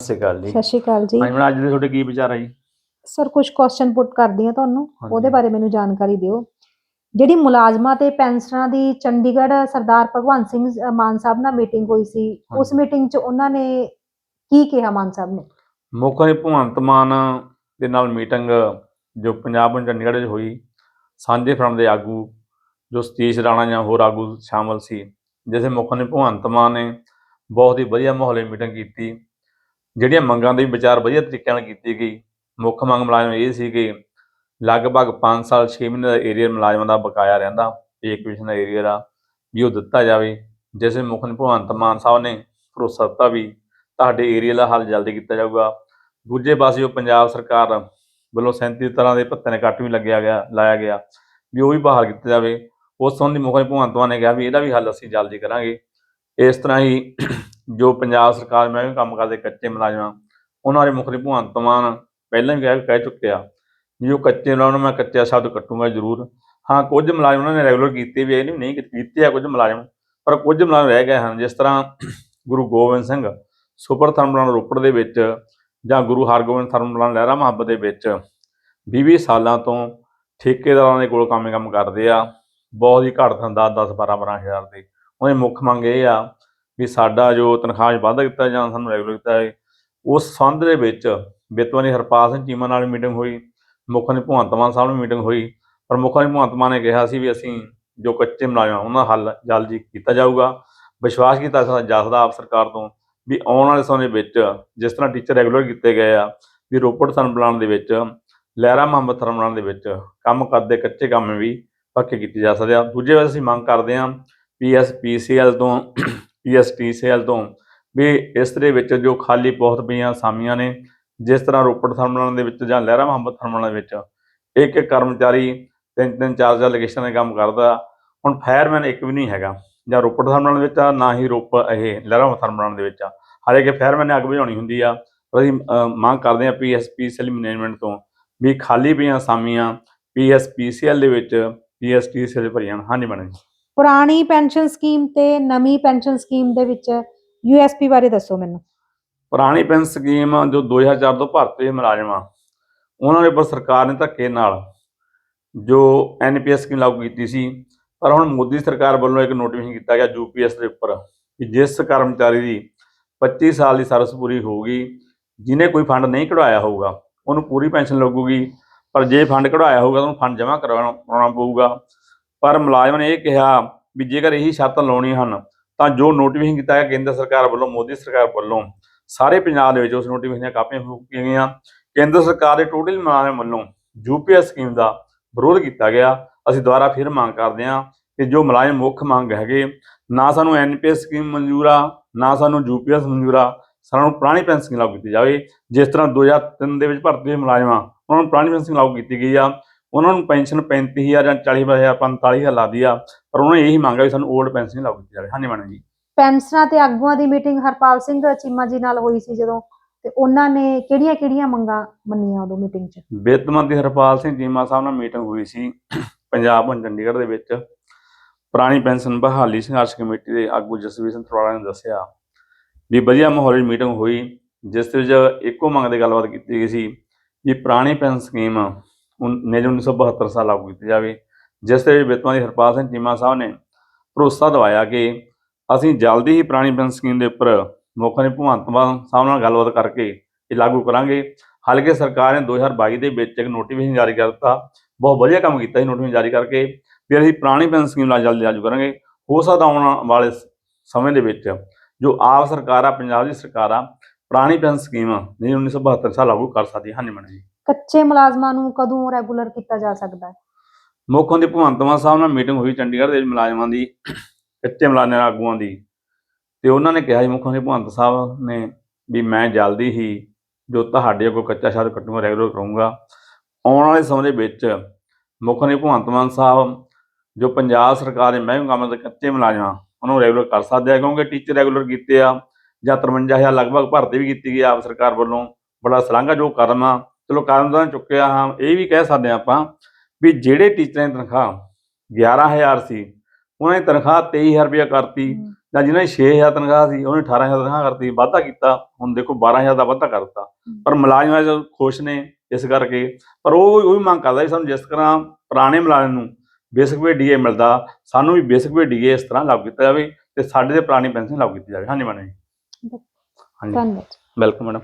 ਸਤਿ ਸ਼੍ਰੀ ਅਕਾਲ ਜੀ। ਸਤਿ ਸ਼੍ਰੀ ਅਕਾਲ ਜੀ। ਹਾਂਜੀ ਮੈਡਮ ਅੱਜ ਦੇ ਤੁਹਾਡੇ ਕੀ ਵਿਚਾਰ ਆ ਜੀ? ਸਰ ਕੁਝ ਕੁਐਸਚਨ ਪੁੱਟ ਕਰਦੀ ਹਾਂ ਤੁਹਾਨੂੰ। ਹਾਂਜੀ। ਉਹਦੇ ਬਾਰੇ ਮੈਨੂੰ ਜਾਣਕਾਰੀ ਦਿਓ। ਜਿਹੜੀ ਮੁਲਾਜ਼ਮਾਂ ਤੇ ਪੈਨਸ਼ਨਰਾਂ ਦੀ ਚੰਡੀਗੜ੍ਹ ਸਰਦਾਰ ਭਗਵੰਤ ਸਿੰਘ ਮਾਨ ਸਾਹਿਬ ਨਾਲ ਮੀਟਿੰਗ ਹੋਈ ਸੀ ਉਸ। ਮੀਟਿੰਗ 'ਚ ਉਹਨਾਂ ਨੇ ਕੀ ਕਿਹਾ ਮਾਨ ਸਾਹਿਬ ਨੇ? ਮੁੱਖ ਨੇ ਭਗਵੰਤ ਮਾਨ ਦੇ ਨਾਲ ਮੀਟਿੰਗ ਜੋ ਪੰਜਾਬ ਵਿੱਚ ਚੰਡੀਗੜ੍ਹ ਵਿੱਚ ਹੋਈ ਸਾਂਝੇ ਫਰੰਟ ਦੇ ਆਗੂ ਜੋ ਸਤੀਸ਼ ਰਾਣਾ ਜਾਂ ਹੋਰ ਆਗੂ ਸ਼ਾਮਲ ਸੀ ਜਿਸ ਮੁੱਖ ਨੇ ਭਗਵੰਤ ਮਾਨ ਨੇ ਬਹੁਤ ਹੀ ਵਧੀਆ ਮਾਹੌਲ ਮੀਟਿੰਗ ਕੀਤੀ। ਜਿਹੜੀਆਂ ਮੰਗਾਂ ਦੇ ਵਿਚਾਰ ਵਧੀਆ ਤਰੀਕੇ ਨਾਲ ਕੀਤੀ ਗਈ, ਮੁੱਖ ਮੰਗ ਮੁਲਾਜ਼ਮ ਇਹ ਸੀ ਕਿ ਲਗਭਗ 5 ਸਾਲ 6 ਮਹੀਨੇ ਦਾ ਏਰੀਆ ਮੁਲਾਜ਼ਮਾਂ ਦਾ ਬਕਾਇਆ ਰਹਿੰਦਾ ਪੇ ਕਮਿਸ਼ਨ ਦਾ ਏਰੀਆ ਦਾ, ਵੀ ਉਹ ਦਿੱਤਾ ਜਾਵੇ, ਜਿਸ ਵਿੱਚ ਮੁੱਖ ਭਗਵੰਤ ਮਾਨ ਸਾਹਿਬ ਨੇ ਭਰੋਸਾ ਦਿੱਤਾ ਵੀ ਤੁਹਾਡੇ ਏਰੀਆ ਦਾ ਹੱਲ ਜਲਦੀ ਕੀਤਾ ਜਾਊਗਾ। ਦੂਜੇ ਪਾਸੇ ਉਹ ਪੰਜਾਬ ਸਰਕਾਰ ਵੱਲੋਂ 37 ਤਰ੍ਹਾਂ ਦੇ ਭੱਤੇ ਨੇ ਕੱਟ ਵੀ ਲੱਗਿਆ ਗਿਆ, ਲਾਇਆ ਗਿਆ, ਵੀ ਉਹ ਵੀ ਬਹਾਲ ਕੀਤਾ ਜਾਵੇ। ਉਸ ਸੰਬੰਧੀ ਮੁੱਖ ਭਗਵੰਤ ਮਾਨ ਨੇ ਕਿਹਾ ਵੀ ਇਹਦਾ ਵੀ ਹੱਲ ਅਸੀਂ ਜਲਦੀ ਕਰਾਂਗੇ। ਇਸ ਤਰ੍ਹਾਂ ਹੀ ਜੋ ਪੰਜਾਬ ਸਰਕਾਰ ਮੈਂ ਵੀ ਕੰਮ ਕਰਦੇ, ਕੱਚੇ ਮੁਲਾਜ਼ਮਾਂ, ਉਹਨਾਂ ਦੇ ਮੁਖਰੀ ਭਗਵੰਤ ਮਾਨ ਪਹਿਲਾਂ ਵੀ ਕਹਿ ਕਹਿ ਚੁੱਕਿਆ ਵੀ ਉਹ ਕੱਚੇ ਮੁਲਾਜ਼ਮਾਂ ਨੂੰ ਮੈਂ ਕੱਚਾ ਸ਼ਬਦ ਕੱਟੂੰਗਾ ਜ਼ਰੂਰ। ਹਾਂ, ਕੁਝ ਮੁਲਾਜ਼ਮ ਉਹਨਾਂ ਨੇ ਰੈਗੂਲਰ ਕੀਤੇ ਵੀ, ਇਹ ਨਹੀਂ ਨਹੀਂ ਕੀਤੇ ਆ ਕੁਝ ਮੁਲਾਜ਼ਮ, ਪਰ ਕੁਝ ਮੁਲਾਜ਼ਮ ਰਹਿ ਗਏ ਹਨ, ਜਿਸ ਤਰ੍ਹਾਂ ਗੁਰੂ ਗੋਬਿੰਦ ਸਿੰਘ ਸੁਪਰ ਥਰਮਲ ਰੋਪੜ ਦੇ ਵਿੱਚ ਜਾਂ ਗੁਰੂ ਹਰਗੋਬਿੰਦ ਥਰਮਲ ਲਹਿਰਾ ਮੁਹੱਬਤ ਦੇ ਵਿੱਚ 20 ਸਾਲਾਂ ਤੋਂ ਠੇਕੇਦਾਰਾਂ ਦੇ ਕੋਲ ਕੰਮ ਕੰਮ ਕਰਦੇ ਆ। ਬਹੁਤ ਹੀ ਘੱਟ ਤਨਖਾਹ 10 10 12 12 ਹਜ਼ਾਰ ਦੇ। ਉਹਦੀ ਮੁੱਖ ਮੰਗ ਇਹ ਆ ਵੀ ਸਾਡਾ ਜੋ ਤਨਖਾਹ 'ਚ ਵਾਧਾ ਕੀਤਾ ਜਾਂ ਸਾਨੂੰ ਰੈਗੂਲਰ ਕੀਤਾ ਹੈ ਉਸ ਸੰਬੰਧ ਦੇ ਵਿੱਚ ਬਿਤਵਾਨੀ ਹਰਪਾਲ ਸਿੰਘ ਚੀਮਾ ਨਾਲ ਮੀਟਿੰਗ ਹੋਈ, ਮੁੱਖ ਨੇ ਭਗਵੰਤ ਮਾਨ ਸਾਹਿਬ ਨਾਲ ਮੀਟਿੰਗ ਹੋਈ, ਪਰ ਮੁੱਖ ਨੇ ਭਗਵੰਤ ਮਾਨ ਨੇ ਕਿਹਾ ਸੀ ਵੀ ਅਸੀਂ ਜੋ ਕੱਚੇ ਮੁਲਾਜ਼ਮ ਉਹਨਾਂ ਦਾ ਹੱਲ ਜਲਦੀ ਕੀਤਾ ਜਾਊਗਾ। ਵਿਸ਼ਵਾਸ ਕੀਤਾ ਸਾਡਾ ਜਸਦਾ ਆਪ ਸਰਕਾਰ ਤੋਂ ਵੀ ਆਉਣ ਵਾਲੇ ਸਮੇਂ ਵਿੱਚ ਜਿਸ ਤਰ੍ਹਾਂ ਟੀਚਰ ਰੈਗੂਲਰ ਕੀਤੇ ਗਏ ਆ, ਵੀ ਰੋਪੜ ਥਰਮਲਾਂ ਦੇ ਵਿੱਚ, ਲਹਿਰਾ ਮੁਹੰਮਦ ਥਰਮਲਾਂ ਦੇ ਵਿੱਚ ਕੰਮ ਕਰਦੇ ਕੱਚੇ ਕੰਮ ਵੀ ਪੱਕੇ ਕੀਤੇ ਜਾ ਸਕਦੇ ਆ। ਦੂਜੇ ਪਾਸੇ ਅਸੀਂ ਮੰਗ ਕਰਦੇ ਹਾਂ ਪੀਐਸਪੀਸੀਐਲ ਤੋਂ ਪੀਐਸਟੀਸੀਐਲ ਤੋਂ ਵੀ ਇਸ ਦੇ ਵਿੱਚ ਜੋ ਖਾਲੀ ਬਹੁਤ ਪਈਆਂ ਅਸਾਮੀਆਂ ਨੇ, ਜਿਸ ਤਰ੍ਹਾਂ ਰੋਪੜ ਥਰਮਲਾਂ ਦੇ ਵਿੱਚ ਜਾਂ ਲਹਿਰਾ ਮੁਹੰਮਦ ਥਰਮਲਾਂ ਦੇ ਵਿੱਚ, ਇੱਕ ਇੱਕ ਕਰਮਚਾਰੀ ਤਿੰਨ ਤਿੰਨ ਚਾਰ ਚਾਰ ਲੋਕੇਸ਼ਨ ਤੇ ਕੰਮ ਕਰਦਾ, ਹੁਣ ਫਾਇਰਮੈਨ ਇੱਕ ਵੀ ਨਹੀਂ ਹੈਗਾ, ਜਾਂ ਰੋਪੜ ਥਰਮਲਾਂ ਦੇ ਵਿੱਚ ਆ, ਨਾ ਹੀ ਰੋਪ, ਇਹ ਲਹਿਰਾ ਮੁਹੰਮਦ ਥਰਮਲਾਂ ਦੇ ਵਿੱਚ ਆ ਹਾਲਾਂਕਿ ਫਾਇਰਮੈਨ ਨੇ ਅੱਗ ਬੁਝਾਉਣੀ ਹੁੰਦੀ ਆ, ਪਰ ਅਸੀਂ ਮੰਗ ਕਰਦੇ ਹਾਂ ਪੀਐਸਪੀਸੀਐਲ ਮੈਨੇਜਮੈਂਟ ਤੋਂ ਵੀ ਖਾਲੀ ਪਈਆਂ ਅਸਾਮੀਆਂ ਪੀਐਸਪੀਸੀਐਲ ਦੇ ਵਿੱਚ ਪੀਐਸਟੀਸੀਐਲ ਭਰੀਆਂ ਜਾਣ। ਹਾਂਜੀ ਮੈਡਮ ਜੀ ਪੁਰਾਣੀ ਪੈਨਸ਼ਨ ਸਕੀਮ ਤੇ ਨਵੀਂ ਪੈਨਸ਼ਨ ਸਕੀਮ ਦੇ ਵਿੱਚ ਯੂਐਸਪੀ ਬਾਰੇ ਦੱਸੋ ਮੈਨੂੰ। ਪੁਰਾਣੀ ਪੈਨਸ਼ਨ ਸਕੀਮ ਜੋ 2004 ਤੋਂ ਭਰਤੇ ਹੋਏ ਮੁਲਾਜ਼ਮ ਉਹਨਾਂ ਦੇ ਉੱਪਰ ਸਰਕਾਰ ਨੇ ਧੱਕੇ ਨਾਲ ਜੋ ਐਨਪੀਐਸ ਸਕੀਮ ਲਾਗੂ ਕੀਤੀ ਸੀ, ਪਰ ਹੁਣ ਮੋਦੀ ਸਰਕਾਰ ਵੱਲੋਂ ਇੱਕ ਨੋਟੀਫਿਕੇਸ਼ਨ ਕੀਤਾ ਗਿਆ ਯੂਪੀਐਸ ਦੇ ਉੱਪਰ ਕਿ ਜਿਸ ਕਰਮਚਾਰੀ ਦੀ 25 ਸਾਲ ਦੀ ਸਰਵਿਸ ਪੂਰੀ ਹੋਊਗੀ, ਜਿਹਨੇ ਕੋਈ ਫੰਡ ਨਹੀਂ ਕਢਵਾਇਆ ਹੋਊਗਾ, ਉਹਨੂੰ ਪੂਰੀ ਪੈਨਸ਼ਨ ਲੱਗੂਗੀ, ਪਰ ਜੇ ਫੰਡ ਕਢਵਾਇਆ ਹੋਊਗਾ ਤਾਂ ਉਹਨੂੰ ਫੰਡ ਜਮ੍ਹਾਂ ਕਰਵਾਉਣਾ ਪਊਗਾ। ਪਰ ਮੁਲਾਜ਼ਮਾਂ ਨੇ ਇਹ ਕਿਹਾ ਵੀ ਜੇਕਰ ਇਹੀ ਸ਼ਰਤਾਂ ਲਾਉਣੀਆਂ ਹਨ, ਤਾਂ ਜੋ ਨੋਟੀਫਿਕੇਸ਼ਨ ਕੀਤਾ ਗਿਆ ਕੇਂਦਰ ਸਰਕਾਰ ਵੱਲੋਂ, ਮੋਦੀ ਸਰਕਾਰ ਵੱਲੋਂ, ਸਾਰੇ ਪੰਜਾਬ ਦੇ ਵਿੱਚ ਉਸ ਨੋਟੀਫਿਕੇਸ਼ਨ ਦੀਆਂ ਕਾਪੀਆਂ ਫੂਕੀਆਂ ਗਈਆਂ। ਕੇਂਦਰ ਸਰਕਾਰ ਦੇ ਟੋਟਲ ਮੁਲਾਜ਼ਮ ਵੱਲੋਂ ਯੂਪੀਐਸ ਸਕੀਮ ਦਾ ਵਿਰੋਧ ਕੀਤਾ ਗਿਆ। ਅਸੀਂ ਦੁਬਾਰਾ ਫਿਰ ਮੰਗ ਕਰਦੇ ਹਾਂ ਕਿ ਜੋ ਮੁਲਾਜ਼ਮ ਮੁੱਖ ਮੰਗ ਹੈਗੇ, ਨਾ ਸਾਨੂੰ ਐਨਪੀਐਸ ਸਕੀਮ ਮਨਜ਼ੂਰ ਆ, ਨਾ ਸਾਨੂੰ ਯੂਪੀਐਸ ਮਨਜ਼ੂਰ ਆ, ਸਾਨੂੰ ਪੁਰਾਣੀ ਪੈਨਸ਼ਨ ਲਾਗੂ ਕੀਤੀ ਜਾਵੇ। ਜਿਸ ਤਰ੍ਹਾਂ 2003 ਦੇ ਵਿੱਚ ਭਰਤੀ ਹੋਏ ਮੁਲਾਜ਼ਮ ਆ ਉਹਨਾਂ ਨੂੰ ਪੁਰਾਣੀ ਪੈਨਸ਼ਨ ਲਾਗੂ ਕੀਤੀ ਗਈ ਆ। ਉਹਨਾਂ ਨੂੰ ਪੈਨਸ਼ਨ 35000 ਜਾਂ 40000 45000 ਲੱਗਦੀ ਆ ਪਰ ਉਹਨਾਂ ਨੇ ਇਹੀ ਮੰਗਿਆ ਵੀ ਸਾਨੂੰ 올ਡ ਪੈਨਸ਼ਨ ਲਾਗੂ ਕੀਤੀ ਜਾਵੇ। ਹਾਂਜੀ ਮੈਡਮ ਜੀ। ਪੈਨਸ਼ਨਰਾਂ ਤੇ ਆਗੂਆਂ ਦੀ ਮੀਟਿੰਗ ਹਰਪਾਲ ਸਿੰਘ ਚੀਮਾ ਜੀ ਨਾਲ ਹੋਈ ਸੀ ਜਦੋਂ ਤੇ ਉਹਨਾਂ ਨੇ ਕਿਹੜੀਆਂ-ਕਿਹੜੀਆਂ ਮੰਗਾਂ ਮੰਨੀਆਂ ਉਦੋਂ ਮੀਟਿੰਗ 'ਚ? ਵਿੱਤ ਮੰਤਰੀ ਹਰਪਾਲ ਸਿੰਘ ਚੀਮਾ ਸਾਹਿਬ ਨਾਲ ਮੀਟਿੰਗ ਹੋਈ ਸੀ ਪੰਜਾਬ ਹੁਣ ਚੰਡੀਗੜ੍ਹ ਦੇ ਵਿੱਚ। ਪੁਰਾਣੀ ਪੈਨਸ਼ਨ ਬਹਾਲੀ ਸੰਘਰਸ਼ ਕਮੇਟੀ ਦੇ ਆਗੂ ਜਸਵੀਰ ਸਿੰਘ ਥਰਵਾੜਾ ਨੇ ਦੱਸਿਆ ਵੀ ਵਧੀਆ ਮਾਹੌਲ ਵਿੱਚ ਮੀਟਿੰਗ ਹੋਈ ਜਿਸ ਵਿੱਚ ਇੱਕੋ ਮੰਗ ਦੀ ਗੱਲਬਾਤ ਕੀਤੀ ਗਈ ਸੀ ਵੀ ਪੁਰਾਣੀ ਪੈਨਸ਼ਨ ਸਕੀਮ ਉਨ- ਨੇ ਜੋ 1972 ਸਾਲ ਲਾਗੂ ਕੀਤੀ ਜਾਵੇ। ਜਿਸ ਦੇ ਵਿੱਚ ਵਿੱਤ ਮੰਤਰੀ ਹਰਪਾਲ ਸਿੰਘ ਚੀਮਾ ਸਾਹਿਬ ਨੇ ਭਰੋਸਾ ਦਿਵਾਇਆ ਕਿ ਅਸੀਂ ਜਲਦੀ ਹੀ ਪੁਰਾਣੀ ਪੈਨਸ਼ਨ ਸਕੀਮ ਦੇ ਉੱਪਰ ਮੁੱਖ ਨੇ ਭਗਵੰਤ ਮਾਨ ਸਾਹਿਬ ਨਾਲ ਗੱਲਬਾਤ ਕਰਕੇ ਇਹ ਲਾਗੂ ਕਰਾਂਗੇ। ਹਾਲਾਂਕਿ ਸਰਕਾਰ ਨੇ 2022 ਦੇ ਵਿੱਚ ਇੱਕ ਨੋਟੀਫਿਕੇਸ਼ਨ ਜਾਰੀ ਕਰ ਦਿੱਤਾ। ਬਹੁਤ ਵਧੀਆ ਕੰਮ ਕੀਤਾ ਸੀ ਨੋਟੀਫਿਕੇਸ਼ਨ ਜਾਰੀ ਕਰਕੇ ਵੀ ਅਸੀਂ ਪੁਰਾਣੀ ਪੈਨਸ਼ਨ ਸਕੀਮ ਨਾਲ ਜਲਦੀ ਲਾਗੂ ਕਰਾਂਗੇ। ਹੋ ਸਕਦਾ ਆਉਣ ਵਾਲੇ ਸਮੇਂ ਦੇ ਵਿੱਚ ਜੋ ਆਪ ਸਰਕਾਰ ਆ, ਪੰਜਾਬ ਦੀ ਸਰਕਾਰ ਆ, ਪੁਰਾਣੀ ਪੈਨਸ਼ਨ ਸਕੀਮ ਨਹੀਂ 1972 ਸਾਲ ਲਾਗੂ ਕਰ ਸਕਦੀ। ਹੈ। ਹਾਂਜੀ ਜੀ। ਕੱਚੇ ਮੁਲਾਜ਼ਮਾਂ ਨੂੰ ਕਦੋਂ ਰੈਗੂਲਰ ਕੀਤਾ ਜਾ ਸਕਦਾ ਹੈ? ਮੁੱਖ ਮੰਤਰੀ ਭਗਵੰਤ ਮਾਨ ਸਾਹਿਬ ਨਾਲ ਮੀਟਿੰਗ ਹੋਈ ਚੰਡੀਗੜ੍ਹ ਦੇ ਮੁਲਾਜ਼ਮਾਂ ਦੀ, ਕੱਚੇ ਮੁਲਾਜ਼ਮਾਂ ਆਗੂਆਂ ਦੀ। ਤੇ ਉਹਨਾਂ ਨੇ ਕਿਹਾ ਸੀ ਮੁੱਖ ਮੰਤਰੀ ਭਗਵੰਤ ਸਾਹਿਬ ਨੇ ਵੀ ਮੈਂ ਜਲਦੀ ਹੀ ਜੋ ਤੁਹਾਡੇ ਕੋਲ ਕੱਚਾ ਸ਼ਬਦ ਕੱਟੂਗਾ, ਰੈਗੂਲਰ ਕਰੂੰਗਾ। ਆਉਣ ਵਾਲੇ ਸਮੇਂ ਦੇ ਵਿੱਚ ਮੁੱਖ ਮੰਤਰੀ ਭਗਵੰਤ ਮਾਨ ਸਾਹਿਬ ਜੋ ਪੰਜਾਬ ਸਰਕਾਰ ਦੇ ਮਹਿਕਮੇ ਕੰਮ ਦੇ ਕੱਚੇ ਮੁਲਾਜ਼ਮਾਂ, ਉਹਨੂੰ ਰੈਗੂਲਰ ਕਰ ਸਕਦੇ ਆ, ਕਿਉਂਕਿ ਟੀਚਰ ਰੈਗੂਲਰ ਕੀਤੇ ਆ ਜਾਂ 53000 ਲਗਭਗ ਭਰਤੀ ਵੀ ਕੀਤੀ ਗਈ ਆਪ ਸਰਕਾਰ ਵੱਲੋਂ। ਬੜਾ ਸਲਾਘਾ ਜੋ ਕਦਮ ਆ ਚਲੋ ਕਦਮ ਤਾਂ ਚੁੱਕਿਆ ਹਾਂ ਇਹ ਵੀ ਕਹਿ ਸਕਦੇ ਆਪਾਂ ਵੀ ਜਿਹੜੇ ਟੀਚਰਾਂ ਦੀ ਤਨਖਾਹ 11000 ਸੀ ਉਹਨਾਂ ਦੀ ਤਨਖਾਹ 23000 ਰੁਪਇਆ ਕਰਤੀ ਜਾਂ ਜਿਨ੍ਹਾਂ ਦੀ 6000 ਤਨਖਾਹ ਸੀ ਉਹਨੇ 18000 ਤਨਖਾਹ ਕਰਤੀ ਵਾਧਾ ਕੀਤਾ ਹੁਣ ਦੇਖੋ 12000 ਦਾ ਵਾਧਾ ਕਰਤਾ। ਪਰ ਮੁਲਾਜ਼ਮਾਂ ਜੋ ਖੁਸ਼ ਨੇ ਇਸ ਕਰਕੇ ਪਰ ਉਹ ਉਹ ਵੀ ਮੰਗ ਕਰਦਾ ਵੀ ਸਾਨੂੰ ਜਿਸ ਤਰ੍ਹਾਂ ਪੁਰਾਣੇ ਮੁਲਾਜ਼ਮ ਨੂੰ ਬੇਸਿਕ ਵੇ ਡੀਏ ਮਿਲਦਾ ਸਾਨੂੰ ਵੀ ਬੇਸਿਕ ਵੇ ਡੀਏ ਇਸ ਤਰ੍ਹਾਂ ਲਾਗੂ ਕੀਤਾ ਜਾਵੇ ਤੇ ਸਾਡੇ ਤੇ ਪੁਰਾਣੀ ਪੈਨਸ਼ਨ ਲਾਗੂ ਕੀਤੀ ਜਾਵੇ। ਹਾਂਜੀ ਮੈਡਮ ਜੀ। ਹਾਂਜੀ। ਧੰਨਵਾਦ ਵੈਲਕਮ ਮੈਡਮ।